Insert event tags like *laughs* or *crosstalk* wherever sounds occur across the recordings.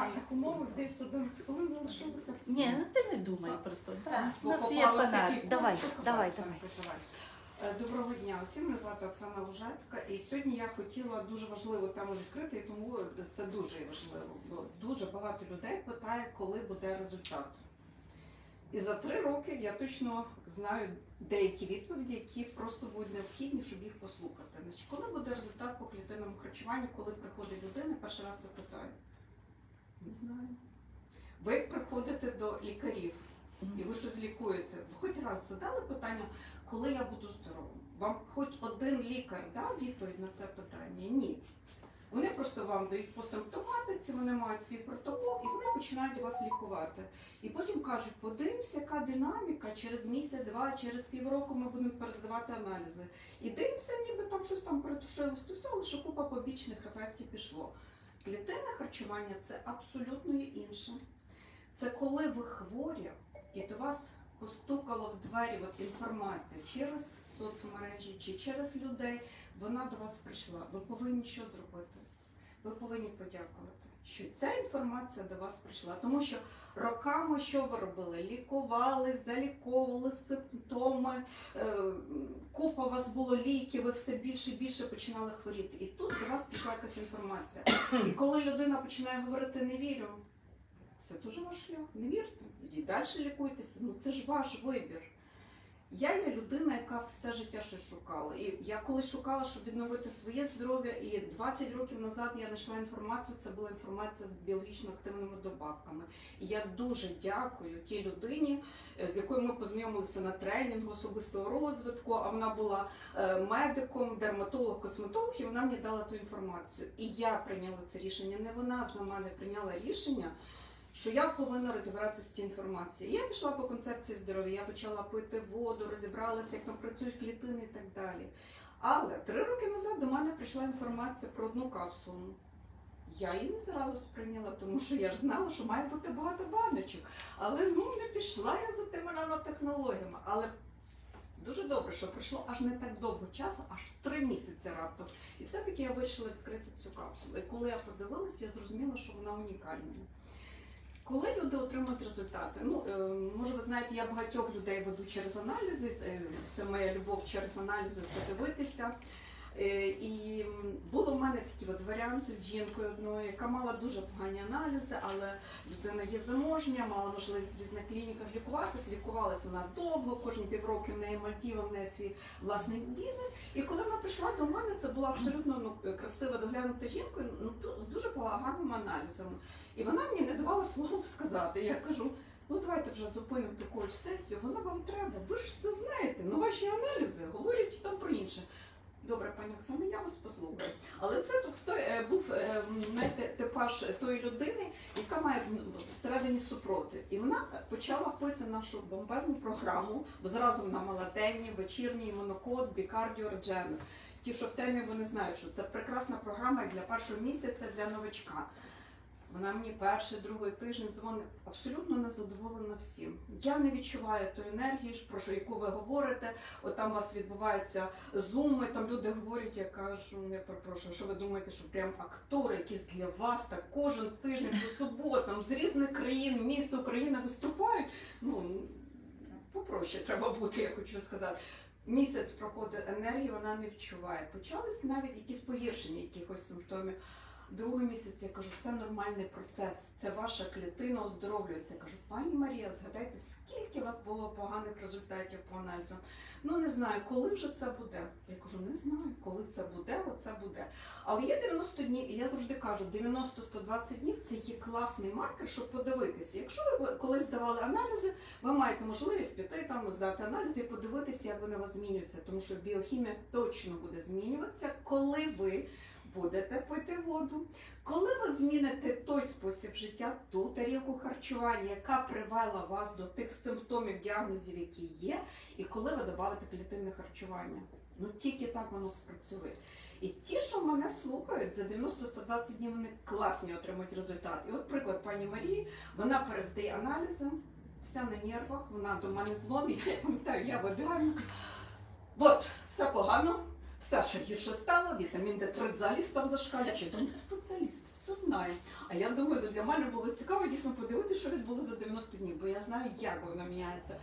ідеальних умовах, здається, 11 хвилин залишилося. Ні, ну ти не думай про то. Так, У нас є такий Давай, давай, давай. Е, Доброго дня усім. Мене звати Оксана Лужацька. І сьогодні я хотіла дуже важливу тему відкрити, і тому це дуже важливо. Бо дуже багато людей питає, коли буде результат. І за три роки я точно знаю деякі відповіді, які просто будуть необхідні, щоб їх послухати. Значить, коли буде результат по клітинному харчуванню, коли приходить людина, перший раз це питає. Не знаю. Ви приходите до лікарів і ви щось лікуєте. Ви хоч раз задали питання, коли я буду здоровим? Вам хоч один лікар дав відповідь на це питання? Ні. Вони просто вам дають по симптоматиці, вони мають свій протокол і вони починають вас лікувати. І потім кажуть, подивимося, яка динаміка через місяць, два, через півроку ми будемо перездавати аналізи. І дивимося, ніби там щось там перетушилось, то все, лише купа побічних ефектів пішло. Клітинне харчування це абсолютно інше. Це коли ви хворі і до вас постукала в двері от інформація через соцмережі чи через людей, вона до вас прийшла. Ви повинні що зробити? Ви повинні подякувати, що ця інформація до вас прийшла. Тому що роками що ви робили? Лікували, заліковували симптоми, е, купа у вас було ліків, ви все більше і більше починали хворіти. І тут до вас прийшла якась інформація. І коли людина починає говорити не вірю, це дуже ваш шлях. Не вірте. Ідіть далі лікуйтеся. Ну це ж ваш вибір. Я є людина, яка все життя щось шукала. І я коли шукала, щоб відновити своє здоров'я, і 20 років назад я знайшла інформацію. Це була інформація з біологічно активними добавками. І я дуже дякую тій людині, е, з якою ми познайомилися на тренінгу особистого розвитку. А вона була е, медиком, дерматолог, косметолог, і вона мені дала ту інформацію. І я прийняла це рішення. Не вона за мене прийняла рішення що я повинна розібратися з цією інформацією. Я пішла по концепції здоров'я, я почала пити воду, розібралася, як там працюють клітини і так далі. Але три роки назад до мене прийшла інформація про одну капсулу. Я її не зразу сприйняла, тому що я ж знала, що має бути багато баночок. Але ну не пішла я за тими нанотехнологіями. Але дуже добре, що пройшло аж не так довго часу, аж три місяці раптом. І все-таки я вирішила відкрити цю капсулу. І коли я подивилася, я зрозуміла, що вона унікальна. Коли люди отримують результати, ну е, може ви знаєте, я багатьох людей веду через аналізи. е, Це моя любов через аналізи, це дивитися. Е, І було в мене такі от варіанти з жінкою одною, яка мала дуже погані аналізи, але людина є заможня, мала можливість в різних клініках лікуватися. Лікувалася вона довго, кожні півроку в неї Мальтіва, в неї свій власний бізнес. І коли вона прийшла до мене, це була абсолютно ну, красива доглянута жінка, ну з дуже поганими аналізами. І вона мені не давала слова сказати. Я кажу. Ну, давайте вже зупинимо таку сесію, воно вам треба. Ви ж все знаєте. Ну ваші аналізи говорять там про інше. Добре, пані Оксана, я вас послухаю. Але це е, був е, знаєте, типаж тої людини, яка має всередині супротив. І вона почала пити нашу бомбезну програму, бо зразу вона мала денні, вечірній монокод, бікардіо, редженер. Ті, що в темі, вони знають, що це прекрасна програма для першого місяця для новачка. Вона мені перший, другий тиждень дзвонить абсолютно незадоволена всім. Я не відчуваю тої енергії, про що яку ви говорите. От там у вас відбуваються зуми, там люди говорять, я кажу, я перепрошую, що ви думаєте, що прям актори, якісь для вас так кожен тиждень по суботам з різних країн, міст України виступають. Ну попроще треба бути, я хочу сказати. Місяць проходить енергії, вона не відчуває. Почались навіть якісь погіршення якихось симптомів. Другий місяць я кажу, це нормальний процес, це ваша клітина оздоровлюється. Я кажу, пані Марія, згадайте, скільки у вас було поганих результатів по аналізу? Ну не знаю, коли вже це буде. Я кажу, не знаю, коли це буде, оце буде. Але є 90 днів, і я завжди кажу, 90-120 днів це є класний маркер, щоб подивитися. Якщо ви колись здавали аналізи, ви маєте можливість піти там, здати аналізи і подивитися, як вони у вас змінюються, тому що біохімія точно буде змінюватися, коли ви будете пити воду. Коли ви зміните той спосіб життя, ту тарілку харчування, яка привела вас до тих симптомів, діагнозів, які є, і коли ви додавите клітинне харчування, ну тільки так воно спрацює. І ті, що мене слухають, за 90-120 днів вони класні отримують результат. І от приклад пані Марії, вона перездає аналізи, вся на нервах, вона до мене дзвонить, *laughs* я пам'ятаю, я вибігаю. От, все погано, все ще гірше стало, вітамін Д3 взагалі став зашкалюючи. Думаю, спеціаліст, все все знає. А я думаю, ну, для мене було цікаво дійсно подивитися, що відбулося за 90 днів, бо я знаю, як воно міняється.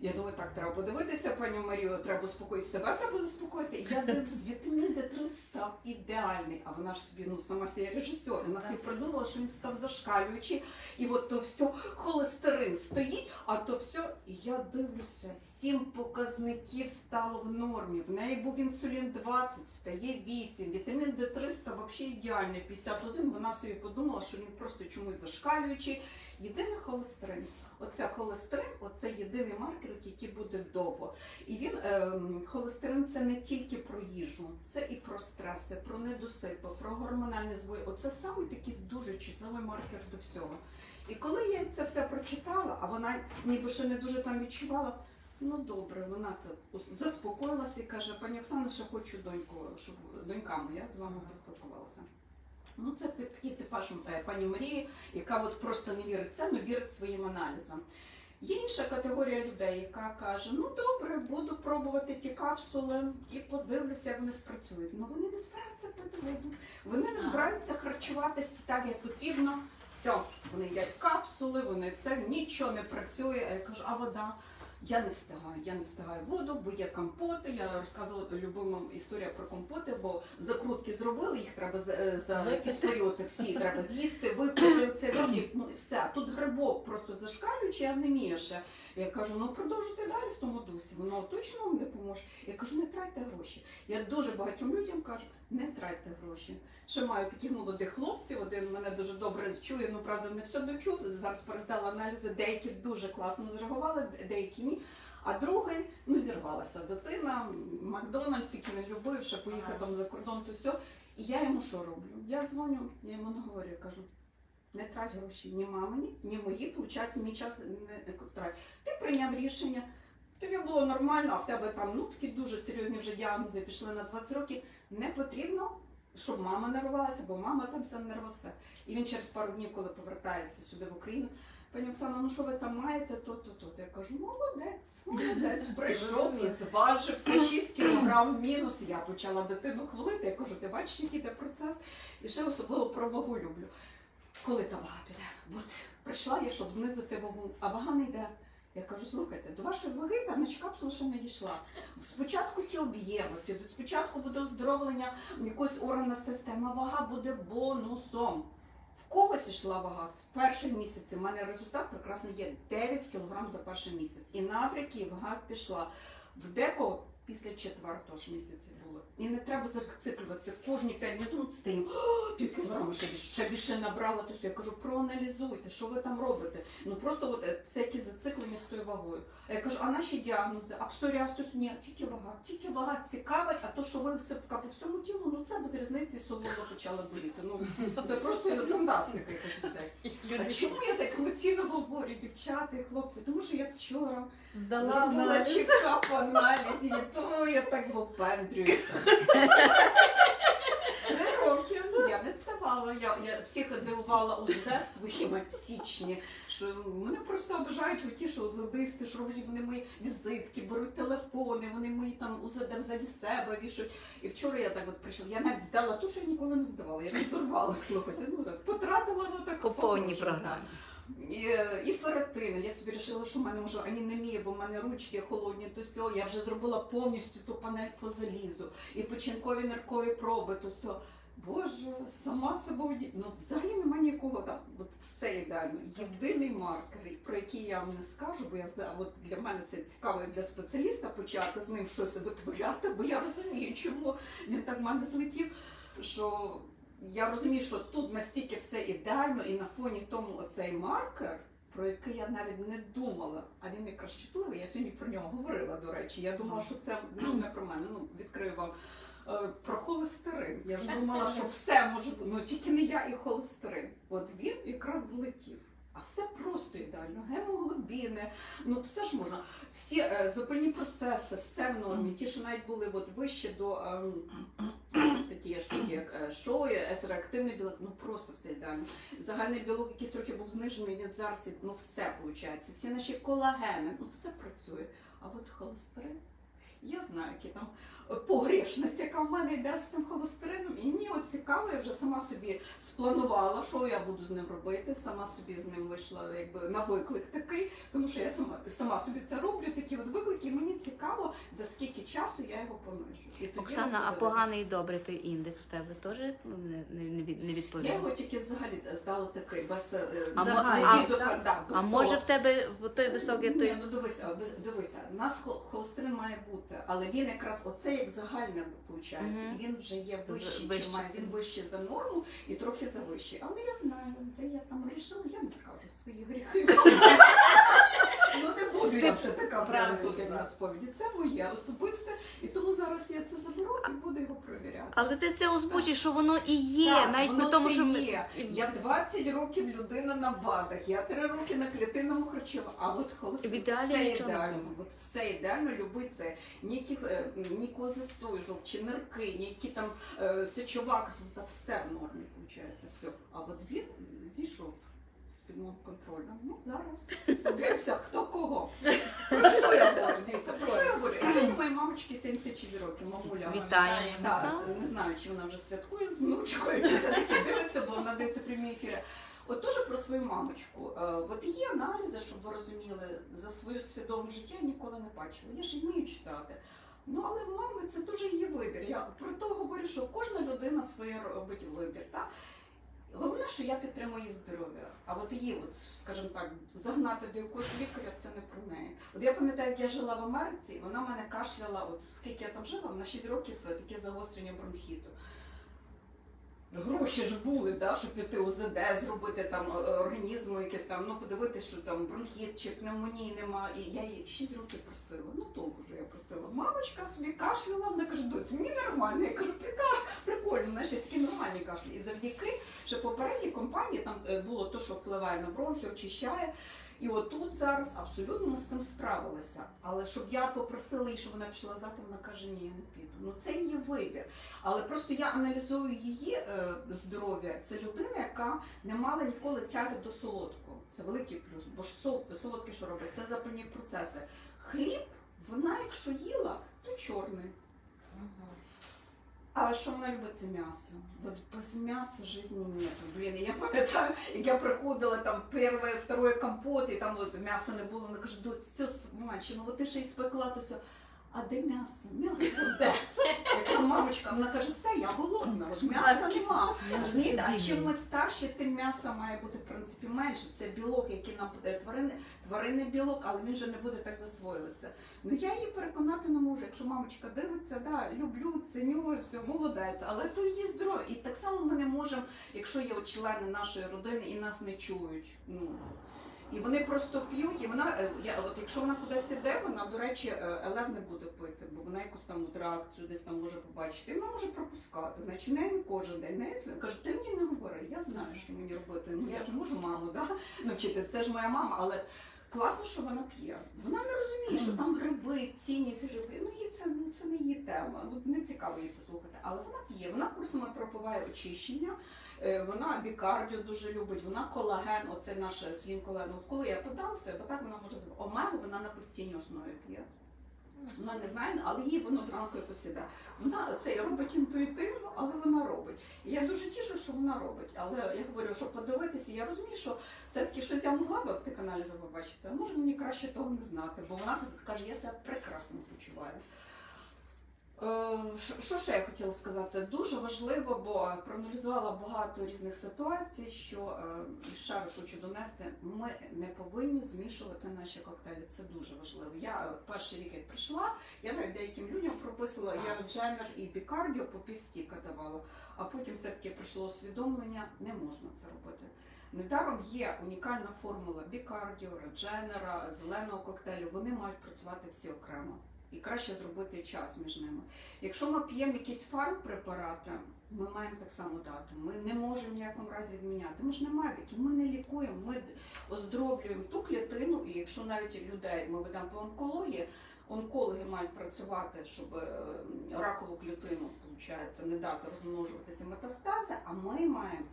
Я думаю, так, треба подивитися, пані Марію, треба успокоїти себе, треба заспокоїти. Я дивлюсь, вітамін Д3 став ідеальний. А вона ж собі, ну сама себе режисер, вона собі придумала, що він став зашкалюючий. І от то все, холестерин стоїть, а то все, я дивлюся, сім показників стало в нормі. В неї був інсулін 20, стає 8, вітамін Д3 став взагалі ідеальний, 51. Вона собі подумала, що він просто чомусь зашкалюючий. Єдиний холестерин. Оце холестерин, оце єдиний маркер, який буде довго. І він ем, холестерин це не тільки про їжу, це і про стреси, про недосипи, про гормональні збої. Оце саме такий дуже чутливий маркер до всього. І коли я це все прочитала, а вона ніби ще не дуже там відчувала. Ну добре, вона заспокоїлася і каже: пані Оксана, ще хочу доньку, щоб донька моя з вами поспілкувалася. Ну, це такий типаж е, пані Марії, яка от просто не вірить це, але вірить своїм аналізам. Є інша категорія людей, яка каже: ну добре, буду пробувати ті капсули і подивлюся, як вони спрацюють. Ну вони не збираються пити воду, вони не збираються харчуватися так, як потрібно. Все, вони їдять капсули, вони це нічого не працює. А я кажу, а вода? Я не встигаю, я не встигаю воду, бо є компоти. Я розказувала любима історія про компоти, бо закрутки зробили, їх треба за, е, за якийсь період всі треба з'їсти, випити це і, ну і все. Тут грибок просто зашкалюючи, я не вмію ще. Я кажу, ну продовжуйте далі в тому дусі, воно точно вам допоможе. Я кажу, не тратьте гроші. Я дуже багатьом людям кажу, не тратьте гроші. Ще маю таких молодих хлопців, один мене дуже добре чує, ну правда не все дочув. Зараз перездала аналізи, деякі дуже класно зреагували, деякі ні. А другий, ну зірвалася дитина, Макдональдс, який він любив, ще поїхав там за кордон, то все. І я йому що роблю? Я дзвоню, я йому не говорю, я кажу, не трать гроші ні мамині, ні мої, виходить, ні час не не трать. Ти прийняв рішення, тобі було нормально, а в тебе там ну такі дуже серйозні вже діагнози пішли на 20 років. Не потрібно, щоб мама нервувалася, бо мама там все. І він через пару днів, коли повертається сюди в Україну, пані Оксана, ну що ви там маєте, то, то, то. Я кажу, молодець, молодець, *laughs* прийшов і зважився 6 кілограм мінус. Я почала дитину хвалити. Я кажу, ти бачиш, який йде процес. І ще особливо про вагу люблю. Коли та вага піде? От прийшла я, щоб знизити вагу, а вага не йде. Я кажу, слухайте, до вашої ваги та капсула ще не дійшла. Спочатку ті об'єми спочатку буде оздоровлення якоїсь органа система, вага буде бонусом. В когось йшла вага з перших місяців. У мене результат прекрасний є 9 кг за перший місяць. І напряки вага пішла. В декого після четвертого ж місяця було. І не треба зациклюватися. Кожні 5 минут ну, стоїмо, «О, пів кілограма ще більше, ще більше набрала. То все. я кажу, проаналізуйте, що ви там робите. Ну просто от е, це якісь зациклення з тою вагою. А я кажу, а наші діагнози, а псоріаз, ні, тільки вага, тільки вага цікавить, а то, що ви все по всьому тілу, ну це без різниці солоно почала боліти. Ну це просто фантастика якась людей. А чому я так емоційно говорю, дівчата і хлопці? Тому що я вчора Здала зробила аналіз. чекап аналізів, тому я так випендрююся. Три роки я не ставала. Я, я всіх дивувала УЗД своїми в січні. Що мене просто обижають ті, що задисти, що роблять вони мої візитки, беруть телефони, вони мої там УЗД взаді себе вішають. І вчора я так от прийшла. Я навіть здала ту, що я ніколи не здавала. Я не віддорвала, слухайте. Ну так потратила, ну так По повній програмі. І, і феретин. Я собі вирішила, що в мене може анемія, бо в мене ручки холодні, то все. Я вже зробила повністю ту панель по залізу, і печінкові ниркові проби, то все. Боже, сама уді- Ну, взагалі немає нікого там. От все ідеально. Єдиний маркер, про який я вам не скажу, бо я от для мене це цікаво для спеціаліста почати з ним щось витворяти, бо я розумію, чому він так в мене злетів. Що я розумію, що тут настільки все ідеально, і на фоні тому оцей маркер, про який я навіть не думала, а він якраз чутливий. Я сьогодні про нього говорила, до речі. Я думала, що це ну, не про мене. Ну, відкрию вам. Е, Про холестерин. Я ж думала, що все може бути, ну тільки не я і холестерин. От він якраз злетів. А все просто ідеально. Гемоглобіни, ну все ж можна. Всі е, запальні процеси, все в нормі. Ті, що навіть були от вище до ем, *clears throat* такі штуки, як е, шої, есереактивний білок, ну просто все ідеально. Загальний білок, якийсь трохи був знижений, він зараз, ну все виходить. Всі наші колагени, ну все працює. А от холестерин. Я знаю, які там е, погрешність, яка в мене йде з тим холестерином. І мені от цікаво, я вже сама собі спланувала, що я буду з ним робити. Сама собі з ним вийшла якби на виклик такий, тому що я сама сама собі це роблю. Такі от виклики. І мені цікаво, за скільки часу я його понижу. І тоді Оксана, а поганий і добрий той індекс в тебе теж не, не, не, від- не Я його тільки взагалі здала такий без е, А загальний а- від- да, без А може в тебе той високий Ні, ну дивися, дивися, у нас хол- холестерин має бути, але він якраз оце як загальне виходить. Мгм. І він вже є вищий, Вище. має, він вищий за норму і трохи за вищий. Але я знаю, де я там грішила, я не скажу свої гріхи. *laughs* Ну не буду я вже така прямо тут як на сповіді. Це моє особисте, і тому зараз я це заберу і буду його перевіряти. Але ти це озвучиш, що воно і є, Так, навіть воно при тому, це що ми- є. Я 20 років людина на БАДах, я 3 роки на клітинному харчуванні, а от холестерин, В ідеалі все нічого не ідеально, от все ідеально, люби це. Ніяких, е, ні козистої жов, нирки, ніякі там е, сечова кислота, все в нормі виходить, все. А от він зійшов з-під мого контролю. Ну, зараз подивимося, хто кого. Про що я говорю? Дивіться, про що я говорю? І сьогодні моїй мамочці 76 років, мамуля. Вітаємо. Так, Так. не знаю, чи вона вже святкує з внучкою, чи все-таки дивиться, бо вона дивиться прямі ефіри. От теж про свою мамочку. Е, От є аналізи, щоб ви розуміли, за свою свідоме життя я ніколи не бачила. Я ж вмію читати. Ну, але мами це дуже її вибір. Я про то говорю, що кожна людина своє робить вибір. Так? Головне, що я підтримую її здоров'я. А от її, от, скажімо так, загнати до якогось лікаря, це не про неї. От я пам'ятаю, як я жила в Америці, і вона мене кашляла, от скільки я там жила, на 6 років е, таке загострення бронхіту. Гроші ж були, да, щоб піти УЗД, зробити там е, організму, якесь там, ну подивитися, що там бронхіт чи пневмонії нема. І я її 6 років просила. Ну толку ж я просила. Мамочка собі кашляла, вона каже, доць, мені нормально. Я кажу, «Прика- прикольно, знаєш, я такі нормальні кашлі. І завдяки, що попередній компанії там е, було те, що впливає на бронхи, очищає. І отут зараз абсолютно ми з тим справилися. Але щоб я попросила її, щоб вона пішла здати, вона каже, ні, я не піду. Ну це її вибір. Але просто я аналізую її е, здоров'я. Це людина, яка не мала ніколи тяги до солодкого. Це великий плюс. Бо ж сол, солодке, що робить, це запальні процеси. Хліб, вона, якщо їла, то чорний. Але що вона любить це м'ясо? От без м'яса житті нету. Блін, я пам'ятаю, як я приходила там перше, второе компот, і там от м'яса не було. Вона каже, доць, це смачно, ти ще й спекла, то все. А де м'ясо? М'ясо де? Я кажу, мамочка, вона каже, все, я голодна, от м'яса нема. Розумієте, а чим ми старші, тим м'яса має бути в принципі менше. Це білок, який нам подає тварини, тваринний білок, але він вже не буде так засвоюватися. Ну я її переконати не можу. Якщо мамочка дивиться, да, люблю, ціню, все, молодець, але то її здоров'я. І так само ми не можемо, якщо є члени нашої родини і нас не чують. Ну і вони просто п'ють, і вона, е, я, от якщо вона кудись іде, вона, до речі, е, Елев не буде пити, бо вона якусь там от реакцію десь там може побачити. І вона може пропускати. Значить, в неї не кожен день. не Неї каже, ти мені не говори, я знаю, що мені робити. Ну я ж можу маму да, навчити. Це ж моя мама, але класно, що вона п'є. Вона не розуміє, що там гриби, цінність гриби. Ну їй це, ну, це не її тема. Не цікаво її послухати. Але вона п'є, вона курсами пропиває очищення. Е, Вона бікардіо дуже любить, вона колаген, оце наше свін колаген. Коли я подався, бо так вона може омегу, вона на постійній основі п'є. Вона не знає, але їй воно зранку якось іде. Вона це робить інтуїтивно, але вона робить. І я дуже тішу, що вона робить. Але я говорю, що подивитися, я розумію, що все-таки щось я могла би в тих каналі побачити, а може мені краще того не знати, бо вона каже, я себе прекрасно почуваю. Е, що- ще я хотіла сказати? Дуже важливо, бо проаналізувала багато різних ситуацій, що е, ще раз хочу донести, ми не повинні змішувати наші коктейлі. Це дуже важливо. Я е, перший рік, як прийшла, я навіть деяким людям прописувала я Дженнер і Бікардіо по півстіка давала, а потім все-таки прийшло усвідомлення, не можна це робити. Недаром є унікальна формула бікардіо, редженера, зеленого коктейлю. Вони мають працювати всі окремо. І краще зробити час між ними. Якщо ми п'ємо якісь фармпрепарати, ми маємо так само дати. Ми не можемо в ніякому разі відміняти. Ми ж не медики, ми не лікуємо, ми оздоровлюємо ту клітину, і якщо навіть людей ми ведемо по онкології, онкологи мають працювати, щоб е, ракову клітину, виходить, не дати розмножуватися метастази, а ми маємо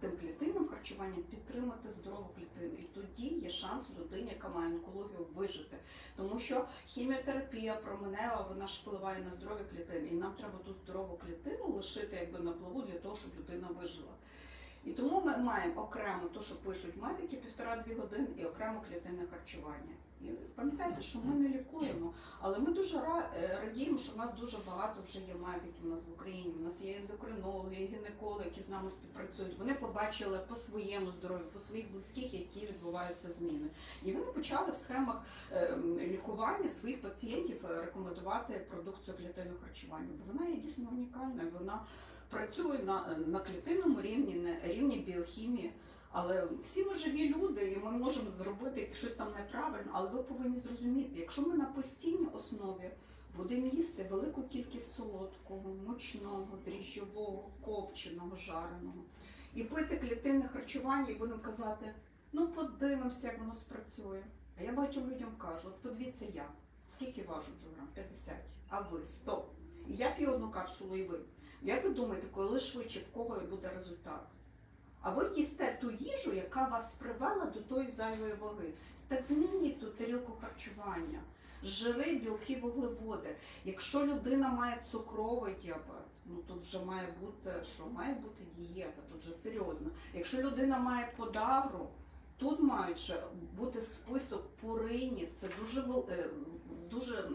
тим клітинним харчуванням підтримати здорову клітину. І тоді шанс людині, яка має онкологію, вижити. Тому що хіміотерапія променева, вона ж впливає на здорові клітини. І нам треба ту здорову клітину лишити якби на плаву для того, щоб людина вижила. І тому ми маємо окремо те, що пишуть медики, півтора-дві години, і окремо клітинне харчування. Пам'ятайте, що ми не лікуємо, але ми дуже е, радіємо, що в нас дуже багато вже є медиків у нас в Україні. У нас є ендокринологи, гінекологи, які з нами співпрацюють. Вони побачили по своєму здоров'ю, по своїх близьких, які відбуваються зміни. І вони почали в схемах е, лікування своїх пацієнтів е, рекомендувати продукцію клітинного харчування. Бо вона є дійсно унікальна. Вона працює на, на клітинному рівні, на рівні біохімії. Але всі ми живі люди, і ми можемо зробити щось там неправильно. Але ви повинні зрозуміти, якщо ми на постійній основі будемо їсти велику кількість солодкого, мучного, дріжджового, копченого, жареного, і пити клітинне харчування, і будемо казати, ну подивимося, як воно спрацює. А я багатьом людям кажу: от подивіться я, скільки важу кілограм? 50, а ви 100. І я п'ю одну капсулу, і ви. Як ви думаєте, коли швидше в кого буде результат? А ви їсте ту їжу, яка вас привела до тої зайвої ваги. Так змініть ту тарілку харчування, жири, білки, вуглеводи. Якщо людина має цукровий діабет, ну тут вже має бути що має бути дієта, тут вже серйозно. Якщо людина має подагру, тут мають бути список пуринів. Це дуже е, дуже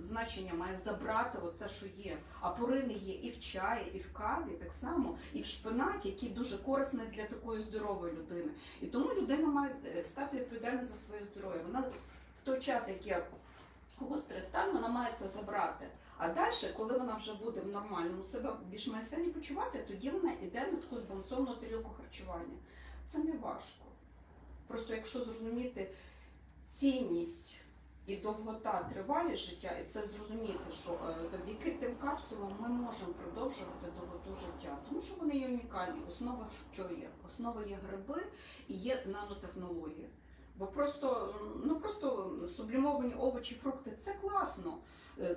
значення має забрати оце, що є. А пурини є і в чаї, і в каві, так само, і в шпинаті, який дуже корисний для такої здорової людини. І тому людина має е, стати відповідальна за своє здоров'я. Вона в той час, як є гострий стан, вона має це забрати. А далі, коли вона вже буде в нормальному себе більш-менш стані почувати, тоді вона йде на таку збалансовану тарілку харчування. Це не важко. Просто якщо зрозуміти цінність і довгота тривалість життя, і це зрозуміти, що е, завдяки тим капсулам ми можемо продовжувати довготу життя, тому що вони є унікальні. Основа що є? Основа є гриби і є нанотехнології. Бо просто ну просто сублімовані овочі, фрукти це класно. Е,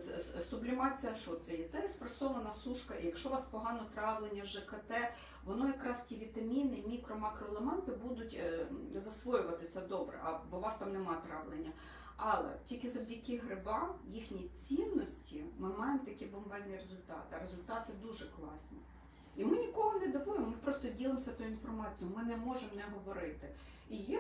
Сублімація що це є? Це еспресована сушка. І якщо у вас погано травлення, ЖКТ, воно якраз ті вітаміни, мікро, макроелементи будуть е, засвоюватися добре, а бо у вас там нема травлення. Але тільки завдяки грибам, їхній цінності, ми маємо такі бомбезні результати. Результати дуже класні. І ми нікого не дивуємо, ми просто ділимося тою інформацією. Ми не можемо не говорити. І є